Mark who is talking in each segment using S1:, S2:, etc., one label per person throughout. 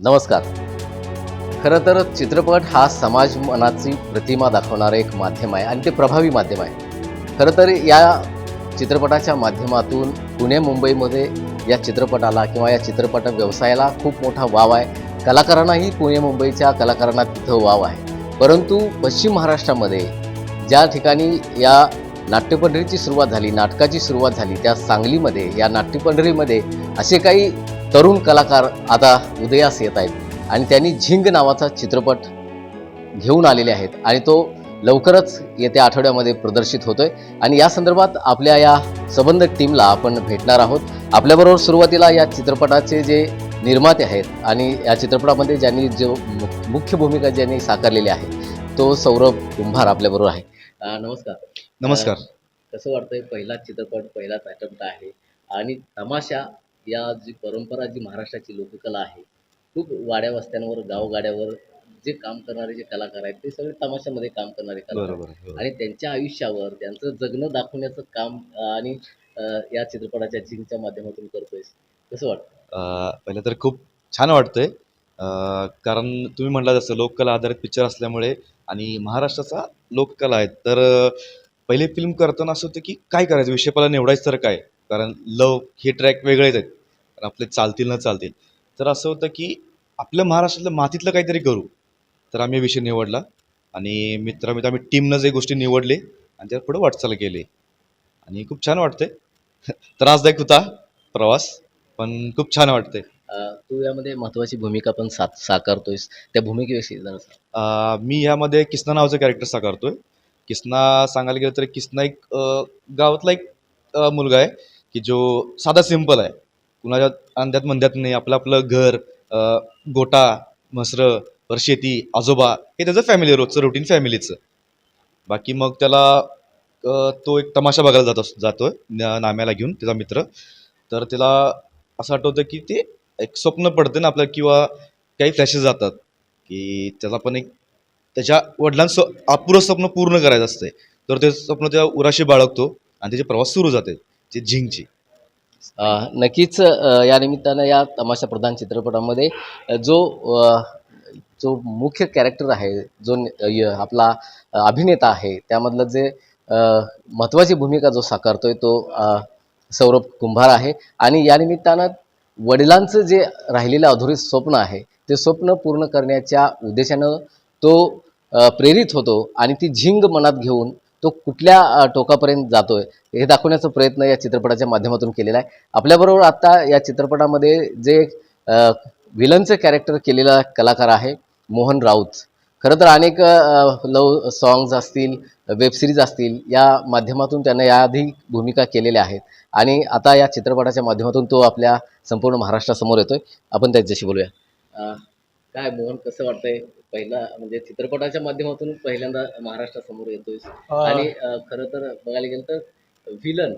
S1: नमस्कार. खरं तर चित्रपट हा समाज मनाची प्रतिमा दाखवणारं एक माध्यम आहे आणि ते प्रभावी माध्यम आहे. खरं तर या चित्रपटाच्या माध्यमातून पुणे मुंबईमध्ये या चित्रपटाला किंवा या चित्रपट व्यवसायाला खूप मोठा वाव आहे. कलाकारांनाही पुणे मुंबईच्या कलाकारांना तिथं वाव आहे. परंतु पश्चिम महाराष्ट्रामध्ये ज्या ठिकाणी या नाट्यपंढरीची सुरुवात झाली नाटकाची सुरुवात झाली त्या सांगलीमध्ये या नाट्यपंढरीमध्ये असे काही तरुण कलाकार आता उदयास येत आहेत आणि त्यांनी झिंग नावाचा चित्रपट घेऊन आलेले आहेत आणि तो लवकरच येत्या आठवड्यामध्ये प्रदर्शित होतोय. आणि या संदर्भात आपल्या या संबंध टीमला आपण भेटणार आहोत. आपल्याबरोबर सुरुवातीला या चित्रपटाचे जे निर्माते आहेत आणि या चित्रपटामध्ये ज्यांनी जो मुख्य भूमिका ज्यांनी साकारलेली आहे तो सौरभ कुंभार आपल्याबरोबर आहे. नमस्कार.
S2: नमस्कार.
S1: कसं वाटतंय? पहिलाच चित्रपट पहिलाच अटेम्प्ट आहे? आणि तमाशा या जी परंपरा जी महाराष्ट्राची लोककला आहे खूप वाड्या वस्त्यांवर गावगाड्यावर जे काम करणारे जे कलाकार आहेत ते सगळे तमाशामध्ये काम करणारे कलाकार आणि त्यांच्या आयुष्यावर त्यांचं जगणं दाखवण्याचं काम आणि या चित्रपटाच्या झिंगच्या माध्यमातून करतोय. कसं वाटतं?
S2: पहिलं तर खूप छान वाटतंय. कारण तुम्ही म्हटलं जसं लोककला आधारित पिक्चर असल्यामुळे आणि महाराष्ट्राचा लोककला आहे तर पहिले फिल्म करताना असं होतं की काय करायचं? विषय पहिला निवडायचं तर काय? कारण लव हे ट्रॅक वेगळेच आहेत. आपले चालतील न चालतील. तर असं होतं की आपल्या महाराष्ट्रातलं मातीतलं काहीतरी करू. तर आम्ही विषय निवडला आणि मित्र मित्र आम्ही टीमनं जे गोष्टी निवडले आणि त्यात पुढे वाटचाल केली. आणि खूप छान वाटतंय. त्रासदायक होता प्रवास पण खूप छान वाटतंय.
S1: अं, तू यामध्ये महत्वाची भूमिका पण सा साकारतोयस. त्या भूमिकेविषयी जरा
S2: मी ह्यामध्ये किसना नावाचं कॅरेक्टर साकारतोय. किसना सांगायला गेलं तर किसना एक गावातला एक मुलगा आहे की जो साधा सिंपल आहे. कुणाच्या अंध्यात मंद्यात नाही आपलं आपलं घर गोटा म्हसरं वर शेती आजोबा हे त्याचं फॅमिली रोजचं रुटीन फॅमिलीचं बाकी मग त्याला तो एक तमाशा बघायला जात अस जातोय न- नाम्याला घेऊन त्याचा मित्र. तर त्याला असं आठवतं की ते एक स्वप्न पडतं ना आपलं किंवा काही फ्लॅशेस जातात की त्याला पण एक त्याच्या वडिलांचं अपुरं स्वप्न पूर्ण करायचं असतंय. तर ते स्वप्न त्या उराशी बाळगतो आणि त्याचे प्रवास सुरू जाते ते झिंगची
S1: नक्कीच या निमित्तानं या तमाशा प्रधान चित्रपटामध्ये जो जो मुख्य कॅरेक्टर आहे जो य- आपला अभिनेता आहे त्यामधलं जे महत्त्वाची भूमिका जो साकारतोय तो सौरभ कुंभार आहे. आणि या निमित्तानं वडिलांचं जे राहिलेलं अधुरे स्वप्न आहे ते स्वप्न पूर्ण करण्याच्या उद्देशानं तो प्रेरित होतो आणि ती झिंग मनात घेऊन तो कुठल्या टोकापर्यंत जातोय हे दाखवण्याचा प्रयत्न या चित्रपटाच्या माध्यमातून केलेला आहे. आपल्याबरोबर आता या चित्रपटामध्ये जे विलनचं कॅरेक्टर केलेला कलाकार आहे मोहन राऊत. खरं तर अनेक लव सॉंग्स असतील वेबसिरीज असतील या माध्यमातून त्यांना याआधी भूमिका केलेल्या आहेत. आणि आता या चित्रपटाच्या माध्यमातून तो आपल्या संपूर्ण महाराष्ट्रासमोर येतोय. आपण त्याच्याशी बोलूया. काय मोहन कसं वाटतंय? पहिला म्हणजे चित्रपटाच्या माध्यमातून पहिल्यांदा महाराष्ट्रासमोर येतोय आणि खरं तर बघायला गेलं तर विलन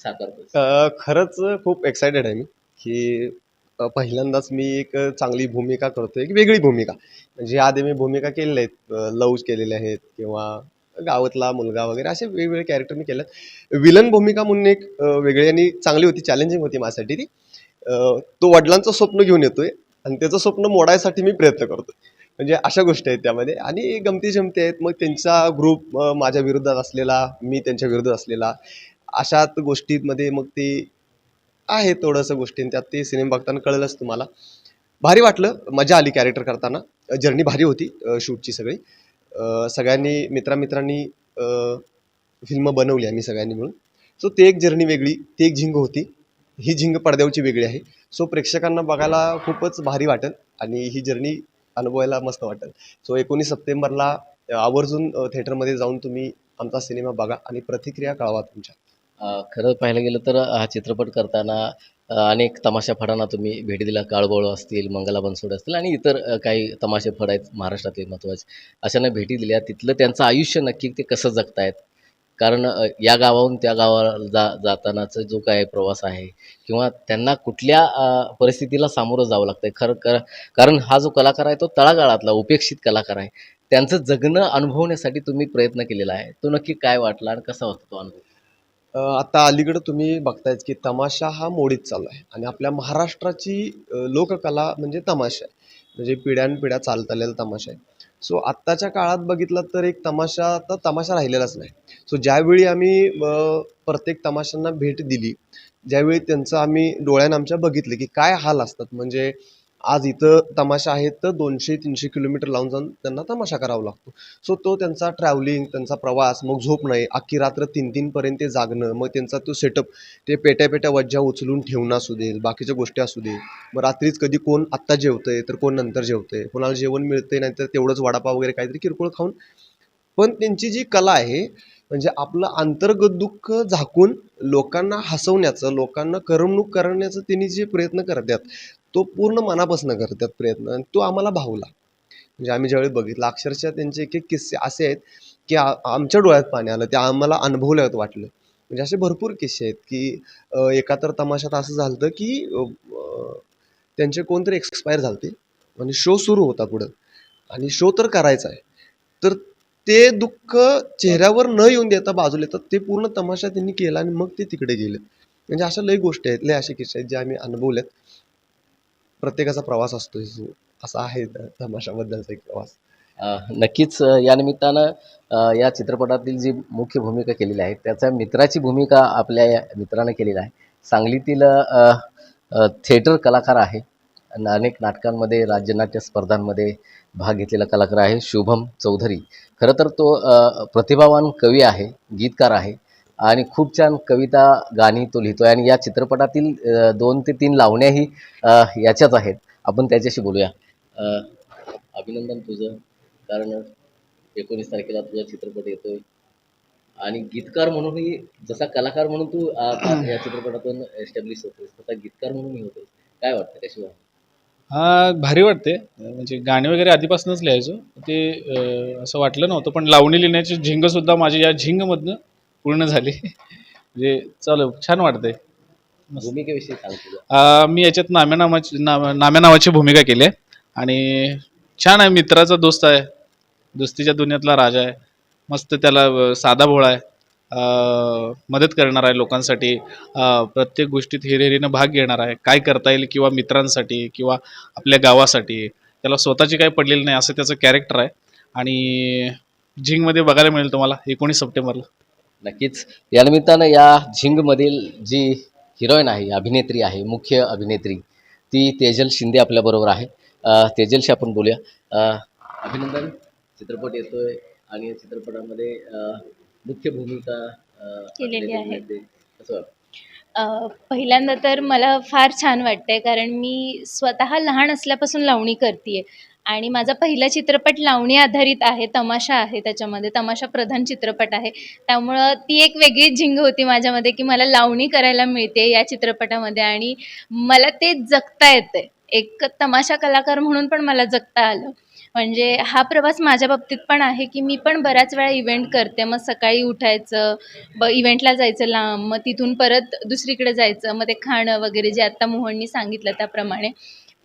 S1: साकारतोय
S3: खरंच खूप एक्सायटेड आहे मी की पहिल्यांदाच मी एक चांगली भूमिका करतोय एक वेगळी भूमिका. म्हणजे आधी मी भूमिका केलेल्या आहेत लव्ज केलेल्या आहेत किंवा गावातला मुलगा वगैरे असे वेगवेगळे कॅरेक्टर मी केलेत. विलन भूमिका म्हणून एक वेगळी आणि चांगली होती चॅलेंजिंग होती माझ्यासाठी ती. तो वडिलांचं स्वप्न घेऊन येतोय आणि त्याचं स्वप्न मोडायसाठी मी प्रयत्न करतो म्हणजे अशा गोष्टी आहेत त्यामध्ये. आणि गमती जमती आहेत. मग त्यांचा ग्रुप माझ्या विरोधात असलेला मी त्यांच्या विरोधात असलेला अशात गोष्टींमध्ये मग ते आहे थोडंसं गोष्टी. त्यात ते सिनेमा बघताना कळलंच तुम्हाला. भारी वाटलं. मजा आली कॅरेक्टर करताना. जर्नी भारी होती शूटची सगळी. सगळ्यांनी मित्रामित्रांनी फिल्म बनवली आम्ही सगळ्यांनी मिळून. सो ते एक जर्नी वेगळी. ती एक झिंग होती. ही झिंग पडद्यावरची वेगळी आहे. सो प्रेक्षकांना बघायला खूपच भारी वाटेल आणि ही जर्नी अनुभवायला मस्त वाटेल. सो एकोणीस सप्टेंबरला आवर्जून थिएटरमध्ये जाऊन तुम्ही आमचा सिनेमा बघा आणि प्रतिक्रिया कळवा तुमच्या.
S1: खरं पाहायला गेलं तर हा चित्रपट करताना अनेक तमाशा फडांना तुम्ही भेटी दिला. काळबोळ असतील मंगला बनसोड असतील आणि इतर काही तमाशे फड आहेत महाराष्ट्रातले महत्त्वाचे अशांना भेटी दिल्या. तिथलं त्यांचं आयुष्य नक्की ते कसं जगतायत? कारण या गावाहून त्या गावाला जा जातानाचा जो काय प्रवास आहे किंवा त्यांना कुठल्या परिस्थितीला सामोरं जावं लागतंय. खरं कर कारण हा जो कलाकार आहे तो तळागाळातला उपेक्षित कलाकार आहे. त्यांचं जगणं अनुभवण्यासाठी तुम्ही प्रयत्न केलेला आहे. तो नक्की काय वाटला आणि कसा होता तो अनुभव?
S3: आता अलीकडं तुम्ही बघतायच की तमाशा हा मोडीत चालू आहे आणि आपल्या महाराष्ट्राची लोककला म्हणजे तमाशा आहे. म्हणजे पिढ्यानपिढ्या चालत आलेला तमाशा आहे. सो आत्ताच्या काळात बघितलं तर एक तमाशा तर तमाशा राहिलेलाच नाही. सो ज्यावेळी आम्ही प्रत्येक तमाशांना भेट दिली ज्यावेळी त्यांचं आम्ही डोळ्यानं आमच्या बघितलं की काय हाल असतात. म्हणजे आज इथं तमाशा आहेत तर दोनशे तीनशे किलोमीटर लावून जाऊन त्यांना तमाशा करावा लागतो. सो तो त्यांचा ट्रॅव्हलिंग त्यांचा प्रवास मग झोप नाही अख्खी रात्र तीन तीनपर्यंत ते जागणं मग त्यांचा तो सेटअप ते पेट्या पेट्या वज्जा उचलून ठेवणं असू दे बाकीच्या गोष्टी असू दे. मग रात्रीच कधी कोण आत्ता जेवतंय तर कोण नंतर जेवतंय. कोणाला जेवण मिळतंय नाहीतर तेवढंच वडापाव वगैरे काहीतरी किरकोळ खाऊन. पण त्यांची जी कला आहे म्हणजे आपलं अंतर्गत दुःख झाकून लोकांना हसवण्याचं लोकांना करमणूक करण्याचं त्यांनी जे प्रयत्न करतात तो पूर्ण मनापासून करतात प्रयत्न आणि तो आम्हाला भावला. म्हणजे आम्ही ज्यावेळी बघितलं अक्षरशः त्यांचे एक एक किस्से असे आहेत की आ आमच्या डोळ्यात पाणी आलं ते आम्हाला अनुभवल्यात वाटलं. म्हणजे असे भरपूर किस्से आहेत की एका तर तमाशात असं झालं होतं की त्यांचे कोणतरी एक्सपायर झाले आणि शो सुरू होता पुढं. आणि शो तर करायचा आहे. तर ते दुःख चेहऱ्यावर न येऊन देता बाजूला येतात. ते पूर्ण तमाशा त्यांनी केला आणि मग ते तिकडे गेले. म्हणजे अशा लय गोष्टी आहेत लय असे किस्से आहेत जे आम्ही अनुभवल्यात प्रत्येकाचा प्रवास असतो असा आहे तमाशाबद्दलचा एक प्रवास.
S1: नक्कीच या निमित्तानं या चित्रपटातील जी मुख्य भूमिका केलेली आहे त्याच्या मित्राची भूमिका आपल्या या मित्रानं केलेली आहे. सांगलीतील थिएटर कलाकार आहे. अनेक नाटकांमध्ये राज्यनाट्य स्पर्धांमध्ये भाग घेतलेला कलाकार आहे शुभम चौधरी. खरं तर तो प्रतिभावान कवी आहे गीतकार आहे आणि खूप छान कविता गाणी तो लिहितो आहे आणि या चित्रपटातील दोन ते तीन लावण्याही याच्याच आहेत. आपण त्याच्याशी बोलूया. अभिनंदन तुझं. कारण एकोणीस तारखेला तुझा चित्रपट येतोय. आणि गीतकार म्हणूनही जसा कलाकार म्हणून तू या चित्रपटातून एस्टॅब्लिश होतोस तसा गीतकार म्हणूनही होतोस काय वाटतं? कशी
S4: हा भारी वाटते म्हणजे गाणे वगैरे आधीपासूनच लिहायचो. ते असं वाटलं नव्हतं पण लावणी लिहिण्याची झिंगसुद्धा माझी या झिंगमधनं पूर्ण झाली. म्हणजे चालू छान मस्त.
S1: भूमिकेविषयी
S4: मी याच्यात नाम्या नावाची नाम नाम्या नावाची भूमिका केली आहे. आणि छान आहे मित्राचा दोस्त आहे. दोस्तीच्या दुनियातला राजा आहे. मस्त त्याला साधा भोळा आहे. मदत करणार आहे लोकांसाठी. प्रत्येक गोष्टीत हिरेहिरीनं भाग घेणार आहे. काय करता येईल किंवा मित्रांसाठी किंवा आपल्या गावासाठी. त्याला स्वतःची काही पडलेली नाही असं त्याचं कॅरेक्टर आहे. आणि झिंगमध्ये बघायला मिळेल तुम्हाला एकोणीस सप्टेंबरला.
S1: नक्कीच. या निमित्तानं या झिंगमधील जी हिरोईन आहे अभिनेत्री आहे मुख्य अभिनेत्री ती तेजल शिंदे आपल्याबरोबर आहे. तेजलशी आपण बोलूया. अभिनंदन. चित्रपट येतोय आणि चित्रपटामध्ये मुख्य भूमिका
S5: केलेली आहे.
S1: वाटतं.
S5: पहिल्यांदा तर मला फार छान वाटतंय कारण मी स्वतः लहान असल्यापासून लावणी करते आणि माझा पहिला चित्रपट लावणी आधारित आहे तमाशा आहे त्याच्यामध्ये. तमाशा प्रधान चित्रपट आहे. त्यामुळं ती एक वेगळीच झिंग होती माझ्यामध्ये की मला लावणी करायला मिळते या चित्रपटामध्ये. आणि मला ते जगता येतंय. एक तमाशा कलाकार म्हणून पण मला जगता आलं. म्हणजे हा प्रवास माझ्या बाबतीत पण आहे की मी पण बऱ्याच वेळा इव्हेंट करते. मग सकाळी उठायचं ब इव्हेंटला जायचं लांब मग तिथून परत दुसरीकडे जायचं मग ते खाणं वगैरे जे आत्ता मोहननी सांगितलं त्याप्रमाणे.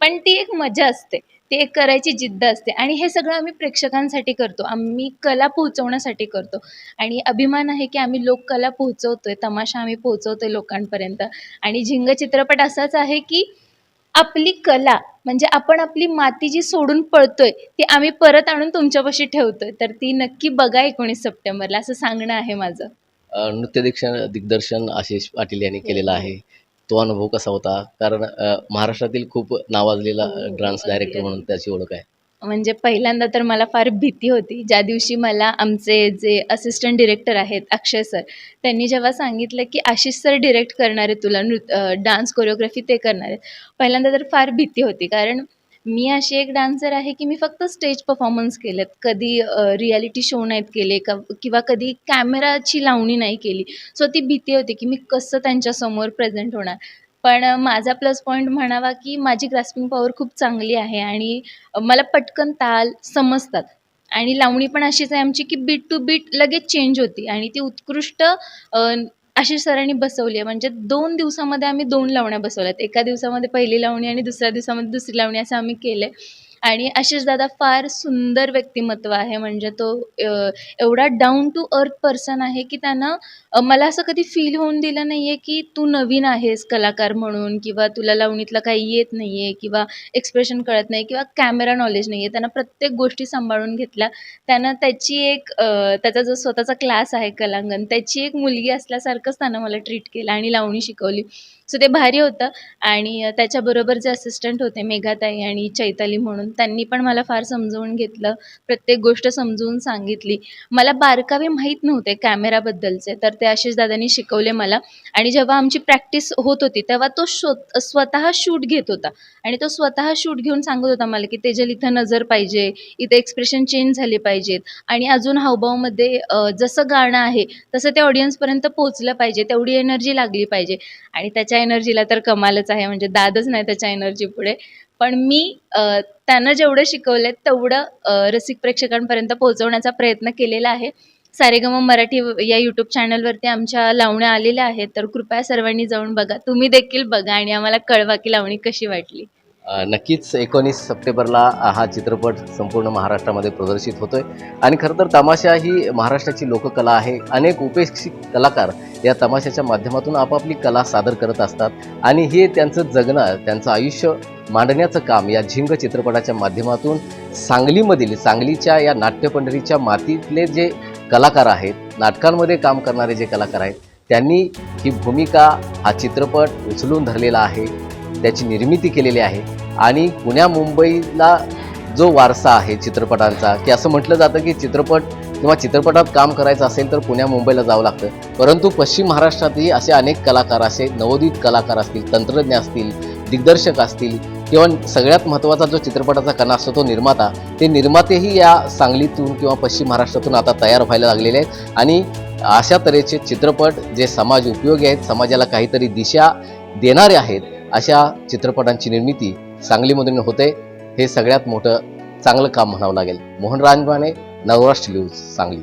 S5: पण ती एक मजा असते. ती एक करायची जिद्द असते. आणि हे सगळं आम्ही प्रेक्षकांसाठी करतो. आम्ही कला पोहोचवण्यासाठी करतो. आणि अभिमान आहे की आम्ही लोककला पोहोचवतोय तमाशा आम्ही पोहोचवतोय लोकांपर्यंत. आणि झिंग चित्रपट असाच आहे की आपली कला म्हणजे आपण आपली माती जी सोडून पळतोय ती आम्ही परत आणून तुमच्यापाशी ठेवतोय. तर ती नक्की बघा एकोणीस सप्टेंबरला. असं सांगणं आहे माझं.
S1: नृत्य दिग्दर्शन दिग्दर्शन आशिष पाटील यांनी केलेला आहे. तो अनुभव कसा होता? कारण महाराष्ट्रातील खूप नावाजलेला
S5: हो,
S1: डान्स डायरेक्टर. म्हणून त्याची ओळख आहे.
S5: म्हणजे पहिल्यांदा तर मला फार भीती होती. ज्या दिवशी मला आमचे जे असिस्टंट डिरेक्टर आहेत अक्षय सर त्यांनी जेव्हा सांगितलं की आशिष सर डिरेक्ट करणार आहे तुला नृत्य डान्स कोरिओग्राफी ते करणार आहेत पहिल्यांदा तर फार भीती होती. कारण मी अशी एक डान्सर आहे की मी फक्त स्टेज परफॉर्मन्स केलेत. कधी रियालिटी शो नाहीत केले का किंवा कधी कॅमेराची लावणी नाही केली. सो ती भीती होती की मी कसं त्यांच्यासमोर प्रेझेंट होणार. पण माझा प्लस पॉईंट म्हणावा की माझी ग्रास्पिंग पॉवर खूप चांगली आहे आणि मला पटकन ताल समजतात. आणि लावणी पण अशीच आहे आमची की बीट टू बीट लगेच चेंज होती आणि ती उत्कृष्ट अशी आशिष सरांनी बसवली आहे. म्हणजे दोन दिवसामध्ये आम्ही दोन लावण्या बसवल्यात. एका दिवसामध्ये पहिली लावणी आणि दुसऱ्या दिवसामध्ये दुसरी लावणी असं आम्ही केलं आहे आणि आशिष दादा फार सुंदर व्यक्तिमत्व आहे. म्हणजे तो एवढा डाऊन टू अर्थ पर्सन आहे की त्यानं मला असं कधी फील होऊन दिलं नाही आहे की तू नवीन आहेस कलाकार म्हणून किंवा तुला लावणीतलं काही येत नाही आहे किंवा एक्सप्रेशन कळत नाही किंवा कॅमेरा नॉलेज नाही आहे त्यानं प्रत्येक गोष्टी सांभाळून घेतल्या. त्यानं त्याची एक त्याचा जो स्वतःचा क्लास आहे कलांगण त्याची एक मुलगी असल्यासारखंच त्यानं मला ट्रीट केलं आणि लावणी शिकवली. सो ते भारी होतं. आणि त्याच्याबरोबर जे असिस्टंट होते मेघाताई आणि चैताली म्हणून त्यांनी पण मला फार समजवून घेतलं. प्रत्येक गोष्ट समजवून सांगितली. मला बारकावे माहीत नव्हते कॅमेराबद्दलचे तर ते आशिष दादांनी शिकवले मला. आणि जेव्हा आमची प्रॅक्टिस होत होती तेव्हा तो शो स्वतः शूट घेत होता. आणि तो स्वतः शूट घेऊन सांगत होता मला की तेजल इथं नजर पाहिजे. इथे एक्सप्रेशन चेंज झाले पाहिजेत. आणि अजून हावभावमध्ये जसं गाणं आहे तसं ते ऑडियन्सपर्यंत पोहोचलं पाहिजे. तेवढी एनर्जी लागली पाहिजे. आणि त्याच्या एनर्जीला तर कमालच आहे म्हणजे दादच नाही त्याच्या एनर्जी पुढे. पण मी त्यांना जेवढं शिकवलं तेवढं रसिक प्रेक्षकांपर्यंत पोहोचवण्याचा प्रयत्न केलेला आहे. सारेगम मराठी या यूट्यूब चॅनलवरती आमच्या लावण्या आलेल्या आहेत. तर कृपया सर्वांनी जाऊन बघा. तुम्ही देखील बघा आणि आम्हाला कळवा की लावणी कशी वाटली.
S1: नक्कीच एकोणीस सप्टेंबरला हा चित्रपट संपूर्ण महाराष्ट्रामध्ये प्रदर्शित होतोय. आणि खरं तर तमाशा ही महाराष्ट्राची लोककला आहे. अनेक उपेक्षित कलाकार या तमाशाच्या माध्यमातून आपापली कला सादर करत असतात. आणि हे त्यांचं जगणं त्यांचं आयुष्य मांडण्याचं काम या झिंग चित्रपटाच्या माध्यमातून सांगलीमधील सांगलीच्या या नाट्यपंढरीच्या मातीतले जे कलाकार आहेत नाटकांमध्ये काम करणारे जे कलाकार आहेत त्यांनी ही भूमिका हा चित्रपट उचलून धरलेला आहे. त्याची निर्मिती केलेली आहे. आणि पुण्या मुंबईला जो वारसा आहे चित्रपटांचा की असं म्हटलं जातं की चित्रपट किंवा चित्रपटात काम करायचं असेल तर पुण्या मुंबईला जावं लागतं. परंतु पश्चिम महाराष्ट्रातही असे अनेक कलाकार असे नवोदित कलाकार असतील तंत्रज्ञ असतील दिग्दर्शक असतील किंवा सगळ्यात महत्त्वाचा जो चित्रपटाचा कणा असतो तो निर्माता ते निर्मातेही या सांगलीतून किंवा पश्चिम महाराष्ट्रातून आता तयार व्हायला लागलेले आहेत. आणि अशा तऱ्हेचे चित्रपट जे समाज उपयोगी आहेत समाजाला काहीतरी दिशा देणारे आहेत अशा चित्रपटांची निर्मिती सांगलीमधून होते हे सगळ्यात मोठं चांगलं काम म्हणावं लागेल. मोहन राजमाने नवराष्ट्र न्यूज सांगली.